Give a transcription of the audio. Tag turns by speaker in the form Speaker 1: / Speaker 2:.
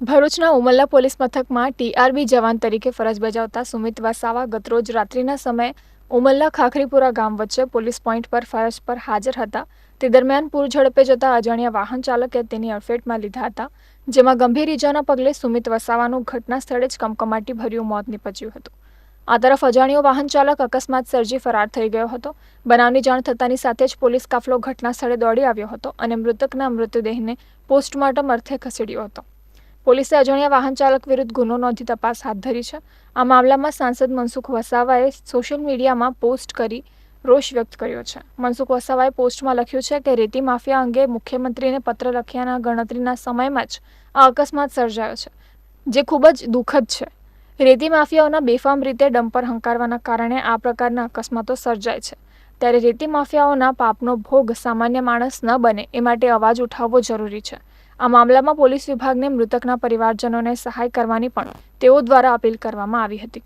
Speaker 1: ભરૂચના ઉમલ્લા પોલીસ મથકમાં ટીઆરબી જવાન તરીકે ફરજ બજાવતા સુમિત વસાવા ગતરોજ રાત્રિના સમયે ઉમલ્લા ખાખરીપુરા ગામ વચ્ચે પોલીસ પોઈન્ટ પર ફરજ પર હાજર હતા. તે દરમિયાન પૂર ઝડપે જતા અજાણ્યા વાહન ચાલકે તેની અડફેટમાં લીધા હતા, જેમાં ગંભીર ઇજાના પગલે સુમિત વસાવાનું ઘટના સ્થળે જ કમકમાટી ભર્યું મોત નીપજ્યું હતું. આ તરફ અજાણ્યો વાહન ચાલક અકસ્માત સર્જી ફરાર થઈ ગયો હતો. બનાવની જાણ થતાની સાથે જ પોલીસ કાફલો ઘટના સ્થળે દોડી આવ્યો હતો અને મૃતકના મૃતદેહને પોસ્ટમોર્ટમ અર્થે ખસેડ્યો હતો. પોલીસે અજાણ્યા વાહન ચાલક વિરુદ્ધ ગુનો નોંધી તપાસ હાથ ધરી છે. આ મામલામાં સાંસદ મનસુખ વસાવાએ સોશિયલ મીડિયામાં પોસ્ટ કરી રોષ વ્યક્ત કર્યો છે. મનસુખ વસાવાએ પોસ્ટમાં લખ્યું છે કે રેતી માફિયા અંગે મુખ્યમંત્રીને પત્ર લખ્યાના ગણતરીના સમયમાં જ આ અકસ્માત સર્જાયો છે, જે ખૂબ જ દુઃખદ છે. રેતી માફિયાઓના બેફામ રીતે ડમ્પર હંકારવાના કારણે આ પ્રકારના અકસ્માતો સર્જાય છે. ત્યારે રેતી માફિયાઓના પાપનો ભોગ સામાન્ય માણસ ન બને એ માટે અવાજ ઉઠાવવો જરૂરી છે. આ મામલામાં પોલીસ વિભાગને મૃતકના પરિવારજનોને સહાય કરવાની પણ તેઓ દ્વારા અપીલ કરવામાં આવી હતી.